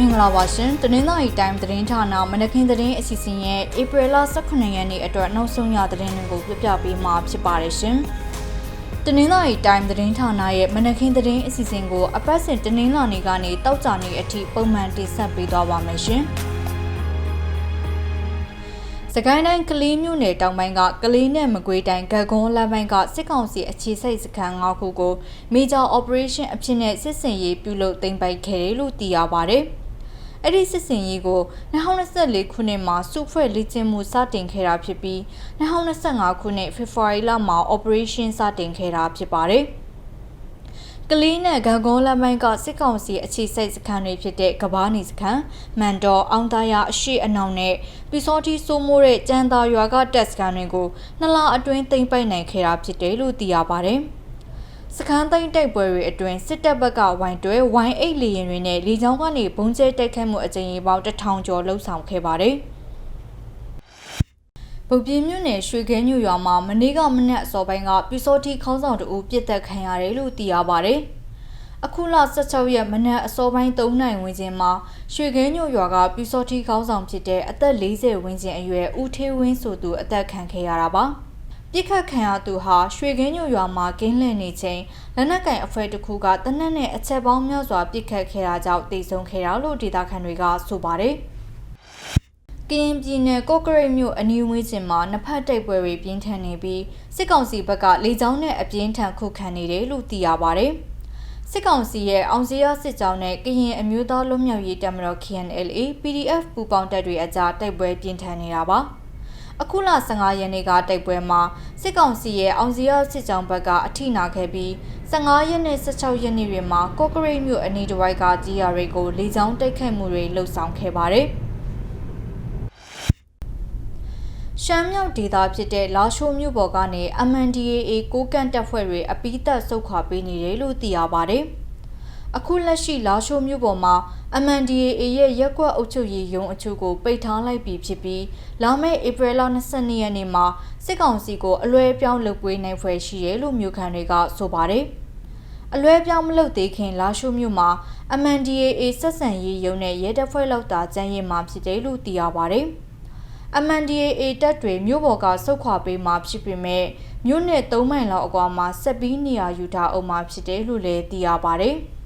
မင်္ဂလာပါရှင်တနင်္သာရီတိုင်းသတင်းဌာနမနက်ခင်းသတင်းအစီအစဉ်ရဲ့ဧပြီလ18ရက်နေ့အတွက်နောက်ဆုံးရသတင်းတွေကိုပြပြပေးမှာဖြစ်ပါတယ်ရှင်တနင်္သာရီတိုင်းသတင်းဌာနရဲ့မနက်ခင်းသတင်းအစီအစဉ်ကိုအပတ်စဉ်တနင်္လာနေ့ကနေတောက်ကြနေ့အထိပုံမှန်တင်ဆက်ပေးသွားပါမယ်ရှင်စကိုင်းတိုင်းကလေးမြို့နယ်တောင်ပိုင်းကကလေးနဲ့မကွေးတိုင်းဂတ်ကွန်လမ်းပိုင်းကစစ်ကောင်စီအခြေစိုက်စခန်း၅ခုကို Major Operation အဖြစ်နဲ့စစ်စင်ရေးပြုလုပ်သိမ်းပိုက်ခဲ့တယ်လို့သိရပါဗျ။ အဲ့ဒီစစ်စင်ရေးကို2024ခုနှစ်မှာစုဖွဲ့လေ့ကျင့်မှုစတင်ခဲ့တာဖြစ်ပြီး2025ခုနှစ်ဖေဖော်ဝါရီလမှာ Operation စတင်ခဲ့တာဖြစ်ပါတယ်။ကလေးနဲ့ဂံကုန်းလမ်းပိုင်းကစစ်ကောင်စီအခြေစိုက်စခန်းတွေဖြစ်တဲ့ကဘာနီစခန်းမန်တော်အောင်သားရအရှိအနောင်နဲ့ပီစောတိစိုးမိုးတဲ့ကျန်သာရွာကတက်စခန်းတွေကိုနှစ်လအတွင်းသိမ်းပိုက်နိုင်ခဲ့တာဖြစ်တယ်လို့သိရပါတယ်။ စခန်းသိမ်းတိုက်ပွဲတွေအတွင်းစစ်တပ်ဘက်ကဝိုင်းတွဲဝိုင်းအိတ်လီရင်တွေနဲ့လေကြောင်းကနေဘုံကျဲတိုက်ခိုက်မှုအကြိမ်ရေပေါင်းတစ်ထောင်ကျော်လှုပ်ဆောင်ခဲ့ပါတယ်။ဗုတ်ပြင်းမြို့နယ်ရွှေခဲညိုရွာမှာမနေ့ကမနက်အစောပိုင်းကပြူစောတိခေါင်းဆောင်တအူပြစ်တက်ခံရတယ်လို့သိရပါတယ်။အခုလ16ရက်မနက်အစောပိုင်း3နိုင်ဝန်းကျင်မှာရွှေခဲညိုရွာကပြူစောတိခေါင်းဆောင်ဖြစ်တဲ့အသက်40ဝန်းကျင်အရွယ်ဦးထေးဝင်းဆိုသူအသက်ခံခဲ့ရတာပါ။ ပြစ်ခတ်ခံရသူဟာရွှေကင်းညိုရွာမှာကင်းလှည့်နေချိန်လက်နက်ကင်အဖွဲ့တစ်ခုကတနက်နဲ့အချက်ပေါင်းများစွာပြစ်ခတ်ခဲ့တာကြောင့်တိတ်ဆုံးခဲ့တာလို့ဒေသခံတွေကဆိုပါတယ်။ကရင်ပြည်နယ်ကော့ကရိတ်မြို့အနီးဝန်းကျင်မှာနှစ်ဖက်တိုက်ပွဲတွေပြင်းထန်နေပြီးစစ်ကောင်စီဘက်ကလေကြောင်းနဲ့အပြင်းထန်ခုခံနေတယ်လို့သိရပါတယ်။စစ်ကောင်စီရဲ့အောင်စရစစ်ကြောင်းနဲ့ကရင်အမျိုးသားလွတ်မြောက်ရေးတပ်မတော် KNLA PDF ပူးပေါင်းတပ်တွေအကြားတိုက်ပွဲပြင်းထန်နေတာပါ။ အခုလ15ရက်နေ့ကတိုက်ပွဲမှာစစ်ကောင်စီရဲ့အောင်စရစစ်ကြောင်းဘက်ကအထိနာခဲ့ပြီး15ရက်နဲ့16ရက်နေ့တွေမှာကော့ကရိတ်မြို့အနီးတစ်ဝိုက်ကကြီးရာတွေကိုလေကြောင်းတိုက်ခိုက်မှုတွေလှုပ်ဆောင်ခဲ့ပါတယ်။ရှမ်းမြောက်ဒေသဖြစ်တဲ့လာရှိုးမြို့ပေါ်ကနေ MNDAA ကိုကန့်တပ်ဖွဲ့တွေအပိသက်ဆုတ်ခွာပေးနေတယ်လို့သိရပါတယ်။ အခုလက်ရှိလာရှိုးမြို့ပေါ်မှာ MNDAA ရဲ့ရက်ကွက်အုပ်ချုပ်ရေးရုံးအချို့ကိုပိတ်ထားလိုက်ပြီဖြစ်ပြီးလာမယ့်ဧပြီလ22ရက်နေ့မှာစစ်ကောင်စီကိုအလွဲပြောင်းလုပ်ပေးနိုင်ဖွယ်ရှိတယ်လို့မြို့ခံတွေကဆိုပါတယ်။အလွဲပြောင်းမလုပ်သေးခင်လာရှိုးမြို့မှာ MNDAA ဆက်ဆံရေးရုံးနဲ့ရဲတပ်ဖွဲ့လောက်သာကျန်းရင်မှာဖြစ်တယ်လို့သိရပါတယ်။ MNDAA တပ်တွေမြို့ပေါ်ကစုတ်ခွာပေးမှဖြစ်ပေမဲ့မြို့နယ်၃မိုင်လောက်အကွာမှာဆက်ပြီးနေရာယူထားအောင်မှဖြစ်တယ်လို့လည်းသိရပါတယ်။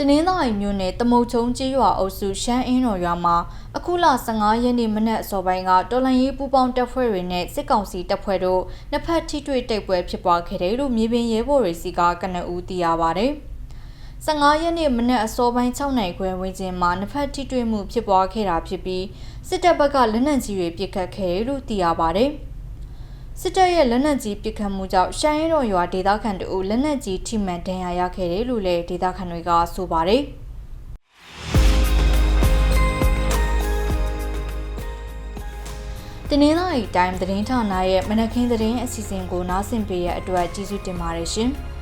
တနင်္သာရီမြို့နယ်တမုတ်ချုံကျေးရွာအုပ်စုရှမ်းအင်းတော်ရွာမှာအခုလ15ရက်နေ့မနက်အစောပိုင်းကတော်လန်ရေးပူပေါင်းတပ်ဖွဲ့တွေနဲ့စစ်ကောင်စီတပ်ဖွဲ့တို့နှစ်ဖက်ထိတွေ့တိုက်ပွဲဖြစ်ပွားခဲ့တယ်လို့မြေပြင်ရဲဘော်တွေစီကကနအူးသိရပါတယ်။15ရက်နေ့မနက်အစောပိုင်း6နိုင်ခွဲဝန်းကျင်မှာနှစ်ဖက်ထိတွေ့မှုဖြစ်ပွားခဲ့တာဖြစ်ပြီးစစ်တပ်ဘက်ကလက်နက်ကြီးတွေပစ်ခတ်ခဲ့တယ်လို့သိရပါတယ်။ စစ်တပ်ရဲ့လက်နက်ကြီးပစ်ခတ်မှုကြောင့်ရှမ်းရဲတော်ရွာဒေသခံတို့လက်နက်ကြီးထိမှန်ဒဏ်ရာရခဲ့တယ်လို့လည်းဒေသခံတွေကဆိုပါတယ်။တနင်္လာရီတိုင်းသတင်းဌာနရဲ့မနက်ခင်းသတင်းအစီအစဉ်ကိုနားဆင်ပေးရတဲ့အတွက်ကျေးဇူးတင်ပါတယ်ရှင်။